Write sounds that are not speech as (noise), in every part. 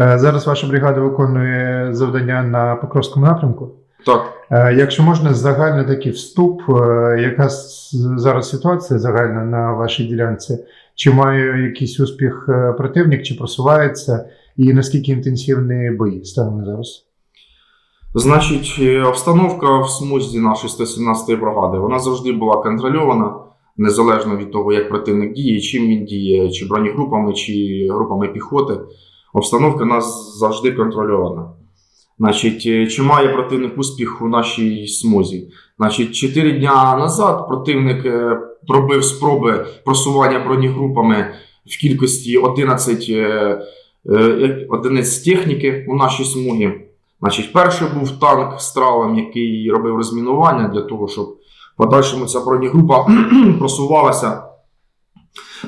Е, Зараз ваша бригада виконує завдання на Покровському напрямку. Так. Е, Якщо можна, загальний такий вступ, е, яка зараз ситуація загальна на вашій ділянці? Чи має якийсь успіх противник, чи просувається, і наскільки інтенсивні бої станом зараз? Значить, обстановка в смузі нашої 117-ї бригади вона завжди була контрольована, незалежно від того, як противник діє, чим він діє, чи бронегрупами, чи групами піхоти. Обстановка у нас завжди контрольована. Значить, е, чи має противник успіх у нашій смузі? Значить, 4 дня назад противник е, пробив спроби просування бронегрупами в кількості 11 е, одиниць техніки у нашій смугі. Значить, перший був танк з тралом, який робив розмінування для того, щоб в подальшому ця бронегрупа (clears throat) просувалася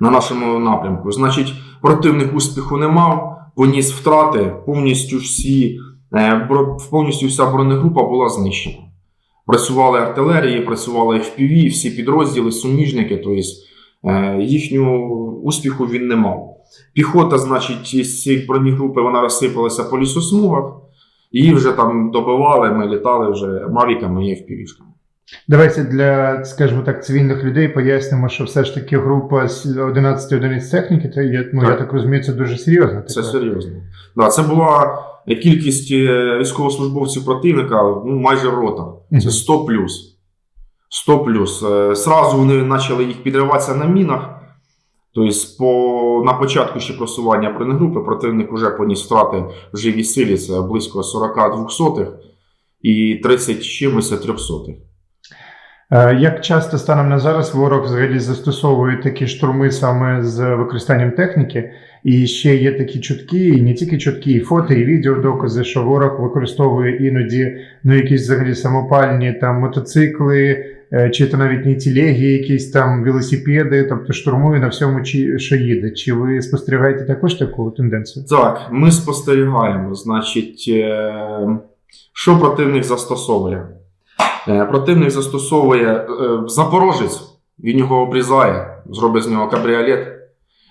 на нашому напрямку. Значить, противник успіху не мав, поніс втрати, повністю всі, е, повністю вся бронегрупа була знищена. Працювали артилерії, працювали FPV, всі підрозділи, суміжники, тобто їхнього успіху він не мав. Піхота, значить, із цієї бронегрупи вона розсипалася по лісосмугах. Її вже там добивали, ми літали вже мавіками і FPV-шками. Давайте для, скажімо так, цивільних людей пояснимо, що все ж таки група з 11 одиниць техніки, то я, ну, так. я так розумію, це дуже серйозно. Це так. серйозно. Да, це була кількість е, військовослужбовців противника, ну майже рота. Це 100 плюс. 100 плюс. Е, сразу вони почали їх підриватися на мінах. Тобто, по, на початку ще просування бронегрупи противник вже поніс втрати в живій силі, це близько 40 200 і 30 чимось 300. Як часто станом на зараз ворог взагалі застосовує такі штурми саме з використанням техніки? І ще є такі чутки, і не тільки чутки, і фото, і відео докази, що ворог використовує іноді ну, якісь взагалі самопальні там мотоцикли, е, чи то навіть не телеги, якісь там велосипеди, тобто штурмує на всьому, чи- що їде. Чи ви спостерігаєте також таку тенденцію? Так, ми спостерігаємо. Значить, е, що противник застосовує? Е, Противник застосовує е, запорожець, він його обрізає, зробить з нього кабріолет.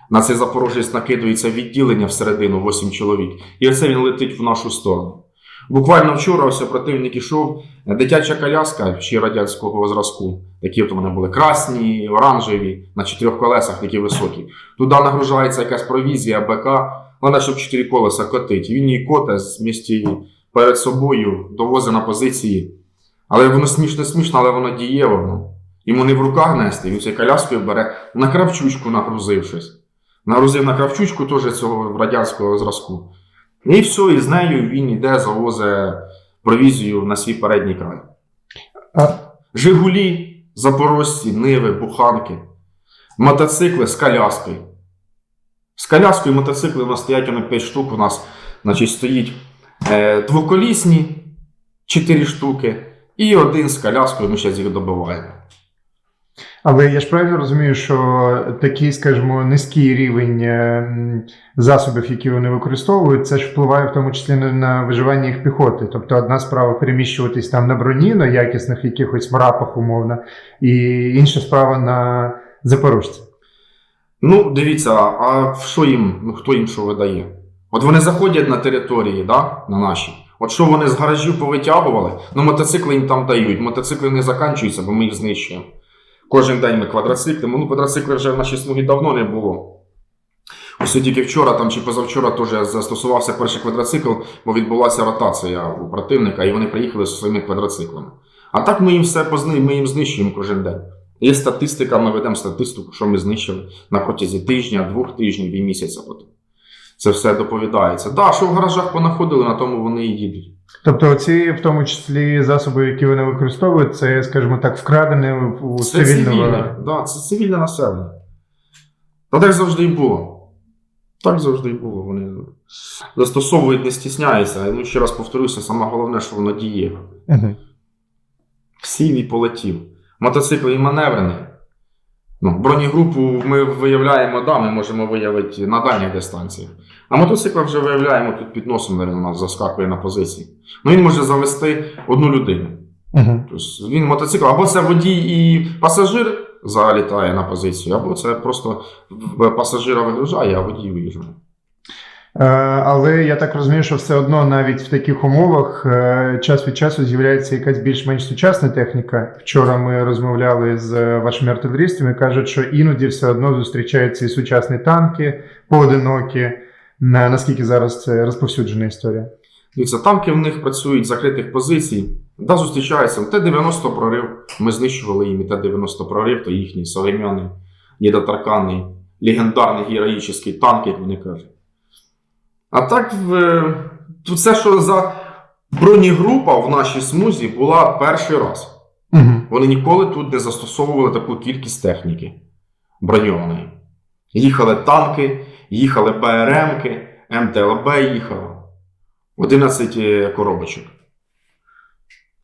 На цей запорожець накидується відділення всередину 8 чоловік. І оце він летить в нашу сторону. Буквально вчора ось противник ішов, дитяча коляска ще радянського зразку. Такі от вони були красні, оранжеві, на чотирьох колесах такі високі. Туди нагружається якась провізія, БК, вона щоб чотири колеса котить. Він її коте з місті перед собою, довозить на позиції. Але воно смішно смішно, але воно дієво. Ну. Йому не в руках нести, він цією коляскою бере на кравчучку нагрузив щось. Нагрузив на кравчучку теж цього радянського зразку. І все, і з нею він йде, завозить провізію на свій передній край. Жигулі, запорожці, ниви, буханки, мотоцикли з коляскою. З коляскою мотоцикли у нас стоять воно 5 штук. У нас значить, стоїть е, двоколісні 4 штуки, і один з коляскою ми зараз їх добиваємо. Але я ж правильно розумію, що такий, скажімо, низький рівень е, засобів, які вони використовують, це ж впливає в тому числі на, на виживання їх піхоти. Тобто одна справа переміщуватись там на броні, на якісних якихось мрапах, умовно, і інша справа на запорожці. Ну, дивіться, а що їм, ну хто їм що видає? От вони заходять на території, да, на наші. От що вони з гаражів повитягували, ну мотоцикли їм там дають. Мотоцикли не заканчуються, бо ми їх знищуємо. Кожен день ми квадроциклимо. Ну, квадроцикли вже в нашій смугі давно не було. Ось тільки вчора там чи позавчора теж застосувався перший квадроцикл, бо відбулася ротація у противника, і вони приїхали зі своїми квадроциклами. А так ми їм все позни, ми їм знищуємо кожен день. Є статистика, ми ведемо статистику, що ми знищили на протязі тижня, двох тижнів і місяця. Це все доповідається. Так, да, що в гаражах понаходили, на тому вони і їдуть. Тобто, ці, в тому числі, засоби, які вони використовують, це, скажімо так, вкрадене у Це цивільного. цивільне, да, це цивільне населення. Та так завжди і було. Так завжди і було. Вони застосовують, не стісняються. Ну, ще раз повторюся, саме головне, що воно діє. Мгм. Сів і полетів. Мотоцикл і маневрений. Ну, бронегрупу ми виявляємо, да, ми можемо виявити на дальніх дистанціях. А мотоцикл вже виявляємо тут під носом, він у нас заскакує на позиції. Ну він може завести одну людину. Мгм. Тобто він мотоцикл, або це водій і пасажир залітає на позицію, або це просто пасажира вигружає, а водій виїжджає. Е, Але я так розумію, що все одно навіть в таких умовах е, час від часу з'являється якась більш-менш сучасна техніка. Вчора ми розмовляли з вашими артилерістами, кажуть, що іноді все одно зустрічаються і сучасні танки, поодинокі. На- Наскільки зараз це розповсюджена історія? Дивіться, танки в них працюють з закритих позицій. Да, зустрічаються. Т-90 прорив. Ми знищували їм і Т-90 прорив, то їхній современний, недоторканний, легендарний героїчний танк, як вони кажуть. А так, в, тут все, що за бронегрупа в нашій смузі була перший раз. Угу. Вони ніколи тут не застосовували таку кількість техніки броньованої. Їхали танки, їхали БРМки, МТЛБ їхало. 11 е, коробочок.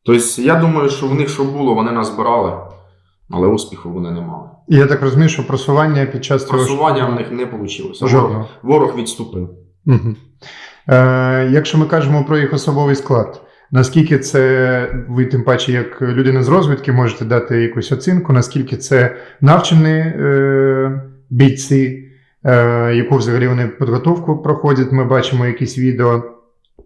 Тобто, я думаю, що в них що було, вони назбирали, але успіху вони не мали. І я так розумію, що просування під час цього Просування в них не вийшло. Ворог, ворог відступив. Угу. Е, якщо ми кажемо про їх особовий склад, наскільки це ви, тим паче, як людина з розвідки, можете дати якусь оцінку, наскільки це навчені е, бійці, яку взагалі вони підготовку проходять. Ми бачимо якісь відео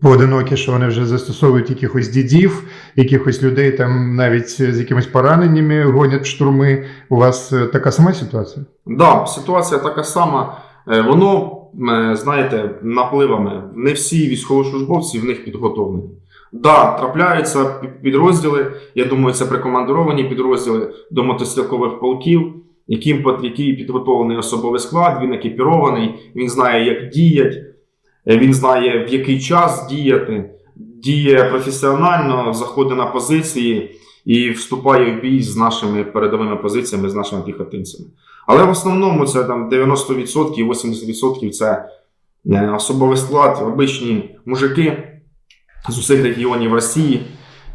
поодинокі, що вони вже застосовують якихось дідів, якихось людей там навіть з якимись пораненнями гонять штурми. У вас е, така сама ситуація? Да, ситуація така сама. Е, Воно, е, знаєте, напливами. Не всі військовослужбовці в них підготовлені. Да, трапляються підрозділи. Я думаю, це прикомандировані підрозділи до мотострілкових полків, яким який підготовлений особовий склад, він екіпірований, він знає, як діять, е, він знає, в який час діяти, діє професіонально, заходить на позиції і вступає в бій з нашими передовими позиціями, з нашими піхотинцями. Але в основному це там 90%, 80% це е, особовий склад, обичні мужики з усіх регіонів Росії.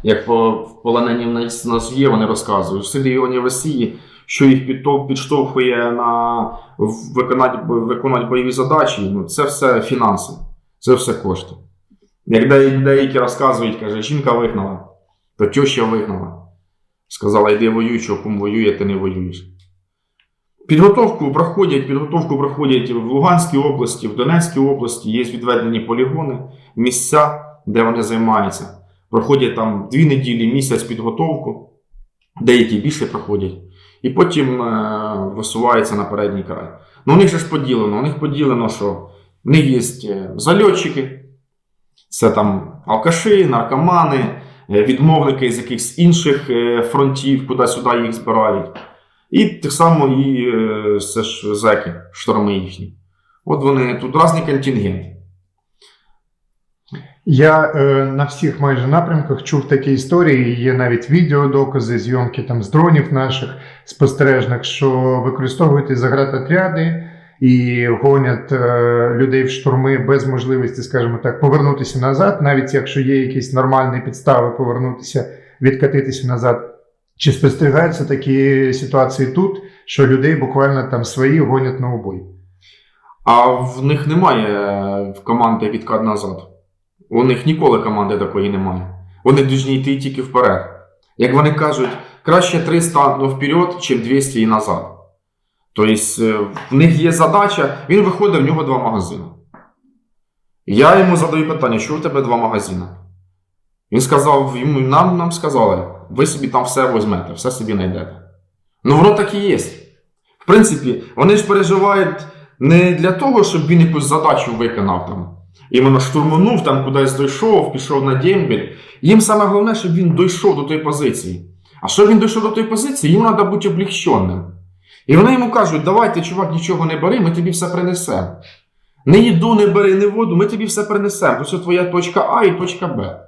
Як по полонені в нас є, вони розказують, з усіх регіонів Росії, що їх підштовхує на виконати, виконати бойові задачі, ну, це все фінанси, це все кошти. Як деякі розказують, каже, жінка вигнала, то теща вигнала. Сказала, йди воюй, що кум воює, ти не воюєш. Підготовку проходять, підготовку проходять в Луганській області, в Донецькій області, є відведені полігони, місця, де вони займаються. Проходять там дві неділі, місяць підготовку, деякі більше проходять, і потім е, висуваються на передній край. Ну, у них же ж поділено. У них поділено, що в них є е, зальотчики, це там алкаші, наркомани, е, відмовники з якихось інших фронтів, куди-сюди їх збирають. І так само і це ж зеки, шторми їхні. От вони тут різні контингенти. Я е, на всіх майже напрямках чув такі історії. Є навіть відеодокази, зйомки там з дронів наших спостережних, що використовують і загратотряди і гонять е, людей в штурми без можливості, скажімо так, повернутися назад, навіть якщо є якісь нормальні підстави повернутися, відкатитися назад. Чи спостерігаються такі ситуації тут, що людей буквально там свої гонять на убой? А в них немає е, команди відкат назад. У них ніколи команди такої немає. Вони повинні йти тільки вперед. Як вони кажуть, краще 300 ну, вперед, чим 200 і назад. Тобто е, в них є задача, він виходить, в нього два магазини. Я йому задаю питання, що у тебе два магазини? Він сказав, йому, нам, нам сказали, ви собі там все візьмете, все собі знайдете. Ну воно так і є. В принципі, вони ж переживають не для того, щоб він якусь задачу виконав там. Іменно штурманув, там кудись дійшов, пішов на дембель. Їм саме головне, щоб він дійшов до тої позиції. А щоб він дійшов до тої позиції, їм треба бути облегченим. І вони йому кажуть: давайте, чувак, нічого не бери, ми тобі все принесемо. Не їду, не бери, не воду, ми тобі все принесемо. Ось твоя точка А і точка Б.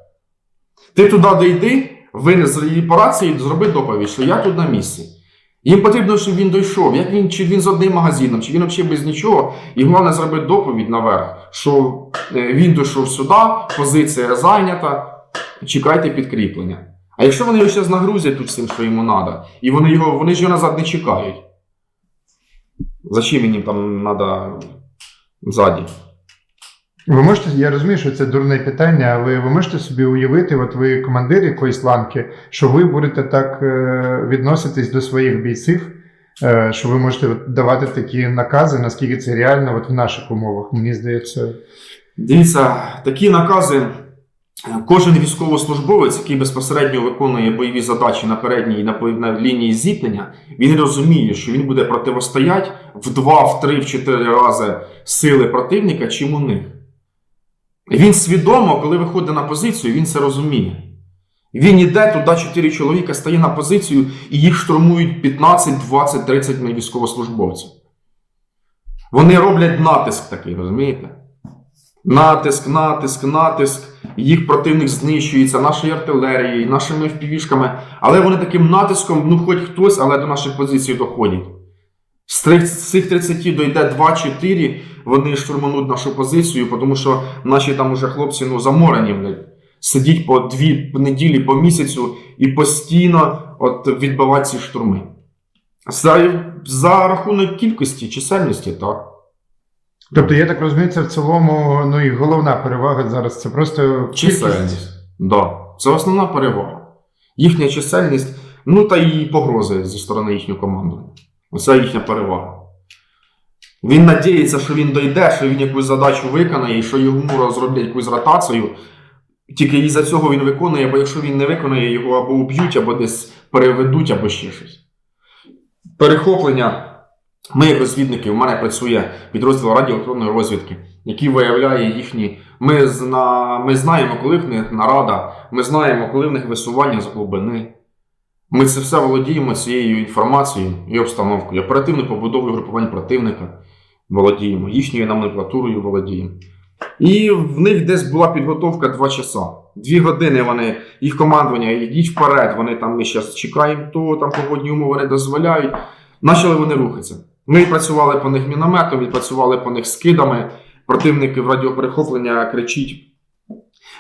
Ти туди дійди, винес її по рації, зроби доповідь, що я тут на місці. Їм потрібно, щоб він дійшов, як він, чи він з одним магазином, чи він взагалі без нічого. І головне зробити доповідь наверх, що е, він дійшов сюди, позиція зайнята, чекайте підкріплення. А якщо вони його зараз нагрузять тут всім, що йому треба, і вони, його, вони ж його назад не чекають. Зачем їм там треба ззаді? Ви можете, я розумію, що це дурне питання, але ви можете собі уявити, от ви командир якоїсь ланки, що ви будете так е, відноситись до своїх бійців, е, що ви можете давати такі накази, наскільки це реально от в наших умовах. Мені здається, Дивіться, такі накази. е, Кожен військовослужбовець, який безпосередньо виконує бойові задачі на передній і на, лінії зіткнення, він розуміє, що він буде протистояти в два, в три, в чотири рази сили противника, чим у них. Він свідомо, коли виходить на позицію, він це розуміє. Він іде туди, чотири чоловіка стає на позицію, і їх штурмують 15, 20, 30 військовослужбовців. Вони роблять натиск такий, розумієте? Натиск, натиск, натиск. Їх противник знищується нашою артилерією, нашими впівішками. Але вони таким натиском, ну хоч хтось, але до наших позицій доходять. З цих 30 дойде 2-4, вони штурмануть нашу позицію, тому що наші там уже хлопці ну, заморені, блядь. Сидіть по дві неділі, по місяцю і постійно от, відбивати ці штурми. За, за рахунок кількості, чисельності, так. тобто, я так розумію, це в цілому, ну і головна перевага зараз це просто Чисельність. Да. Це основна перевага. Їхня чисельність, ну та і погрози зі сторони їхньої команди. Оце їхня перевага. Він надіється, що він дойде, що він якусь задачу виконає, і що йому зроблять якусь ротацію. Тільки із-за цього він виконує, бо якщо він не виконає, його або уб'ють, або десь переведуть, або ще щось. Перехоплення. Ми, як розвідники, у мене працює підрозділ радіоелектронної розвідки, який виявляє їхні. Ми, зна... ми знаємо, коли в них нарада, ми знаємо, коли в них висування з глибини. Ми це все володіємо цією інформацією і обстановкою. Оперативною побудовою групувань противника володіємо, їхньою номенклатурою володіємо. І в них десь була підготовка 2 часа. Дві години вони, їх командування, йдіть вперед, вони там ми зараз чекаємо, то там погодні умови не дозволяють. Почали вони рухатися. Ми працювали по них мінометом, відпрацювали по них скидами. Противники в радіоперехоплення кричить: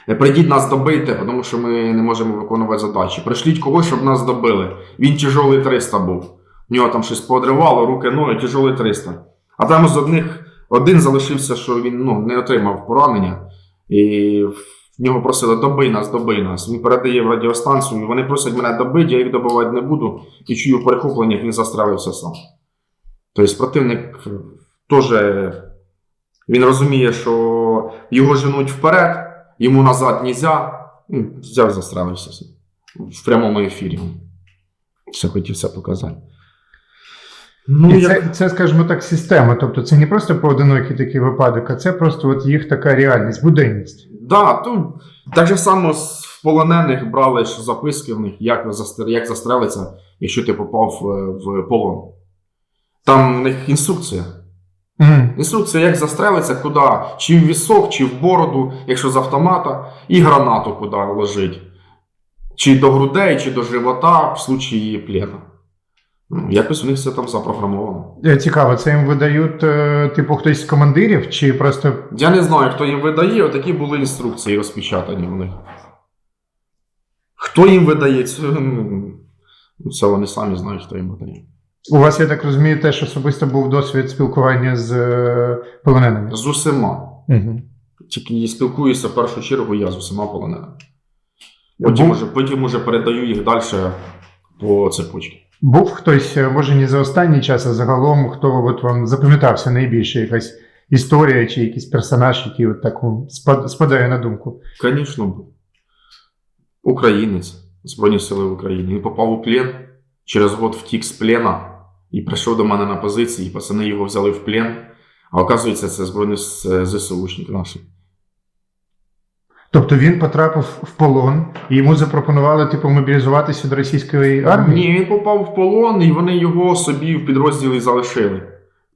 прийдіть нас добити, тому що ми не можемо виконувати задачі. Пришліть когось, щоб нас добили. Він тяжолий 300 був. В нього там щось поодривало, руки, ноги, тяжолий 300. А там з одних один залишився, що він ну, не отримав поранення. І в нього просили добий нас, добий нас. Він передає в радіостанцію, вони просять мене добити, я їх добивати не буду. І чую в перехопленнях, він застрелився сам. Тобто противник е, теж розуміє, що його женуть вперед, йому назад нельзя. Ну, Взяв застрелився в прямому ефірі. Все хотів це показати. Ну, І як... це, це, скажімо так, система. Тобто це не просто поодинокий такий випадок, а це просто от їх така реальність, буденність. Да, то так же само з полонених брали ж записки в них, як, застр- як застрелиться, якщо ти попав е, в полон. Там в них інструкція. Мгм. Інструкція, як застрелиться, куди, чи в вісок, чи в бороду, якщо з автомата, і гранату куди ложить. Чи до грудей, чи до живота в случаї плена. Ну, Якось у них все там запрограмовано. Е, Цікаво, це їм видають, е, типу, хтось з командирів, чи просто. Я не знаю, хто їм видає, отакі були інструкції розпечатані в них. Хто їм видає, це, ну, це вони самі знають, хто їм видає. У вас, я так розумію, теж особисто був досвід спілкування з е, полоненими. З усіма. Угу. Тільки спілкуюся в першу чергу я з усіма полоненими. Потім Був, уже, потім уже передаю їх далі по цепочці. був хтось, е, може, не за останній час, а загалом, хто от вам запам'ятався найбільше, якась історія чи якийсь персонаж, який от так спадає на думку. Звісно, був. Українець Збройні Сили України. Він попав у плен, через год втік з плена і прийшов до мене на позиції, і пацани його взяли в плен. А оказується, це збройні С- ЗСУшник наші. Тобто він потрапив в полон, і йому запропонували типу мобілізуватися до російської армії. Ні, він попав в полон, і вони його собі в підрозділі залишили.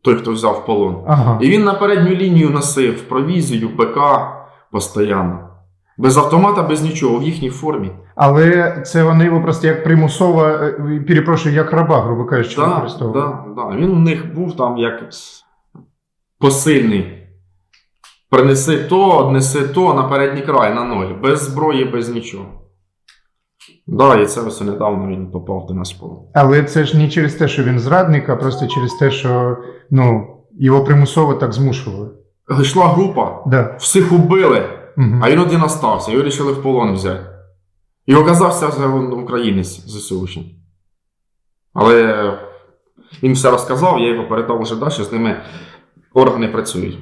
Той, хто взяв полон. Ага. І він на передню лінію носив провізію, ПК постійно. Без автомата, без нічого, в їхній формі. Але це вони його просто як примусово, е, перепрошую, як раба, грубо кажучи, Так, використовували. да, да. Він у них був там як посильний. Принеси то, однеси то на передній край, на ноль. Без зброї, без нічого. Да, і це ось недавно він попав до нас полон. Але це ж не через те, що він зрадник, а просто через те, що ну, його примусово так змушували. Йшла група, Да. всіх убили, Угу. а він один остався, його вирішили в полон взяти. І оказався вже українець ЗСУшник. Але Він все розказав, я його передав вже далі, з ними органи працюють.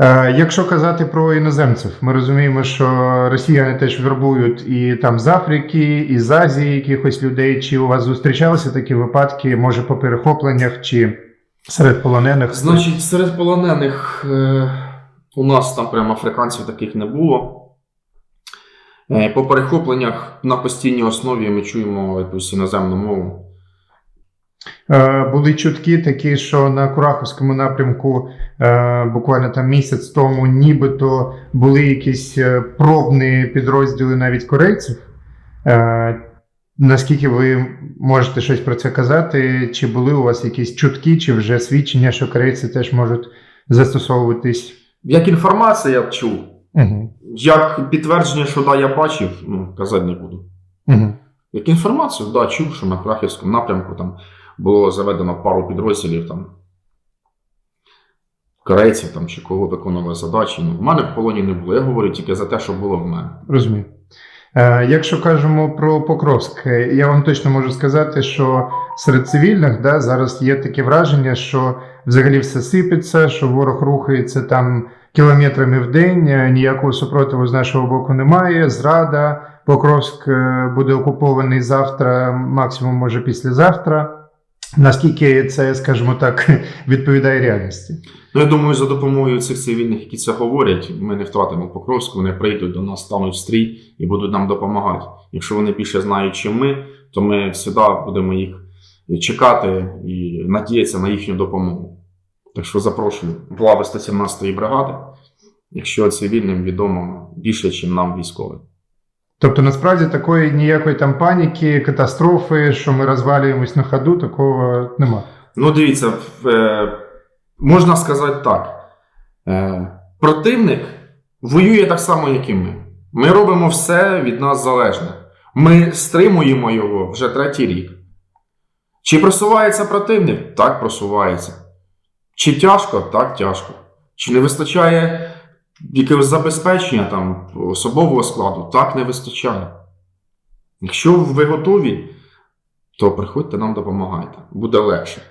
Е, Якщо казати про іноземців, ми розуміємо, що росіяни теж вербують і там з Африки, і з Азії якихось людей. Чи у вас зустрічалися такі випадки, може по перехопленнях, чи серед полонених? Значить, серед полонених е, у нас там прямо африканців таких не було. Е, по перехопленнях на постійній основі ми чуємо якусь іноземну мову. Е, Були чутки такі, що на Кураховському напрямку е, буквально там місяць тому, нібито були якісь пробні підрозділи навіть корейців. Наскільки ви можете щось про це казати? Чи були у вас якісь чутки, чи вже свідчення, що корейці теж можуть застосовуватись? Як інформація я чув, Угу. як підтвердження, що да, я бачив, ну, казати не буду. Угу. Як інформацію, да, чув, що на Крахівському напрямку там було заведено пару підрозділів там корейців там, чи кого виконували задачі. Ну, в мене в полоні не було. Я говорю тільки за те, що було в мене. Розумію. Е, Якщо кажемо про Покровськ, е, я вам точно можу сказати, що серед цивільних да, зараз є таке враження, що взагалі все сипеться, що ворог рухається там кілометрами в день, е, ніякого супротиву з нашого боку немає. Зрада, Покровськ буде окупований завтра, максимум може післязавтра. Наскільки це, скажімо так, (laughs) відповідає реальності? Ну, я думаю, за допомогою цих цивільних, які це говорять, ми не втратимо Покровську, вони прийдуть до нас, стануть в стрій і будуть нам допомагати. Якщо вони більше знають, чим ми, то ми завжди будемо їх чекати і надіятися на їхню допомогу. Так що запрошую в лави 117-ї бригади, якщо цивільним відомо більше, ніж нам військовим. Тобто, насправді такої ніякої там паніки, катастрофи, що ми розвалюємось на ходу, такого нема. Ну, дивіться, е, можна сказати так. Е, противник воює так само, як і ми. Ми робимо все від нас залежне. Ми стримуємо його вже третій рік. Чи просувається противник? Так, просувається. Чи тяжко? Так, тяжко. Чи не вистачає якогось забезпечення там, особового складу? Так, не вистачає. Якщо ви готові, то приходьте нам допомагайте. Буде легше.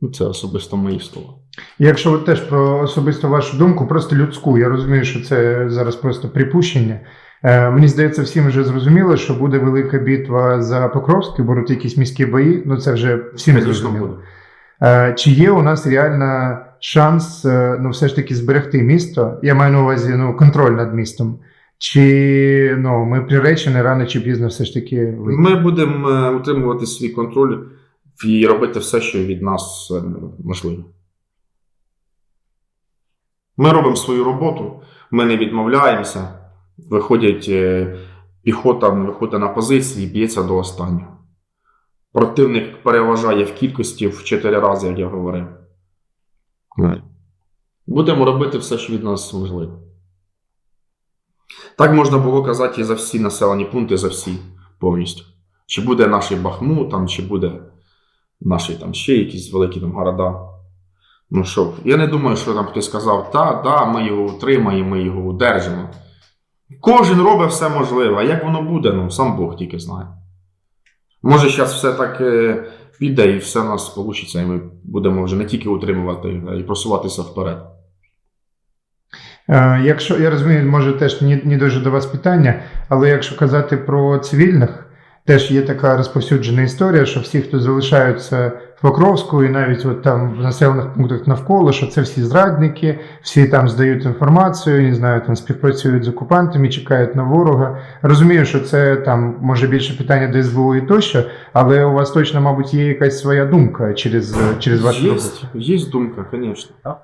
Ну, це особисто мої слова. Якщо ви теж про особисто вашу думку, просто людську, я розумію, що це зараз просто припущення. Е, мені здається, всім вже зрозуміло, що буде велика битва за Покровськ, будуть якісь міські бої, ну це вже всім зрозуміло. Е, Чи є у нас реально шанс е, ну, все ж таки зберегти місто? Я маю на увазі ну, контроль над містом. Чи ну, ми приречені рано чи пізно все ж таки вийти? Ми будемо е, утримувати свій контроль і робити все, що від нас е, можливо. Ми робимо свою роботу, ми не відмовляємося. Виходять піхота, виходить на позиції б'ється до останнього. Противник переважає в кількості в 4 рази, як я говорив. Будемо робити все, що від нас можливо. Так можна було казати і за всі населені пункти, за всі повністю. Чи буде наш Бахмут, там, чи буде наші там ще якісь великі там города. Ну що, я не думаю, що там хтось сказав, та, да, ми його утримаємо, ми його удержимо. Кожен робить все можливе, а як воно буде, ну сам Бог тільки знає. Може, зараз все так е, піде і все у нас вийде, і ми будемо вже не тільки утримувати, а й просуватися вперед. Е, Якщо я розумію, може теж не, не дуже до вас питання, але якщо казати про цивільних, теж є така розповсюджена історія, що всі, хто залишаються в Покровську, і навіть от там в населених пунктах навколо, що це всі зрадники, всі там здають інформацію, не знаю, там співпрацюють з окупантами, чекають на ворога. Розумію, що це там може більше питання до СБУ і тощо, але у вас точно, мабуть, є якась своя думка через, через вашу Є, роботу. є думка, звісно.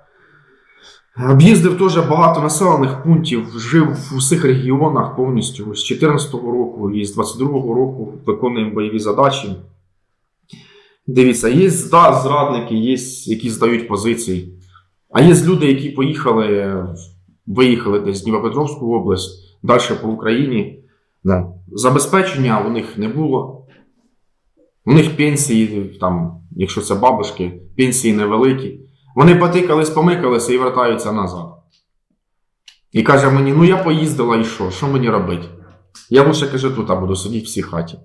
Об'їздив теж багато населених пунктів, жив в усіх регіонах повністю з 2014 року і з 2022 року виконуємо бойові задачі. Дивіться, є да, зрадники, є, які здають позиції. А є люди, які поїхали, виїхали десь з Дніпропетровську область, далі по Україні. Да. Забезпечення у них не було. У них пенсії, там, якщо це бабушки, пенсії невеликі. Вони потикались, помикалися і вертаються назад. І каже мені: ну я поїздила і що? Що мені робити? Я лише каже, тут буду сидіти в цій хаті.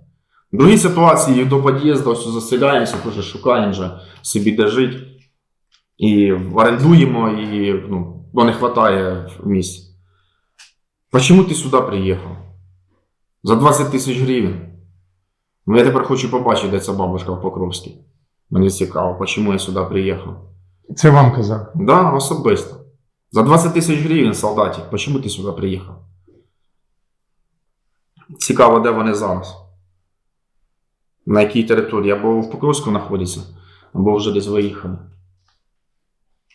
Другі ситуації до під'їзду заселяємося, вже шукаємо вже собі де жити. І орендуємо, і ну, бо не вистачає місць. Почему ти сюди приїхав? За 20 тисяч гривень. Ну, я тепер хочу побачити, де ця бабушка в Покровській. Мені цікаво, чому я сюди приїхав. Це вам казав. Да, особисто. За 20 тисяч гривень, солдатів. чому ти сюди приїхав? Цікаво, де вони зараз. На якій території? Або в Покровську знаходяться, або вже десь виїхали.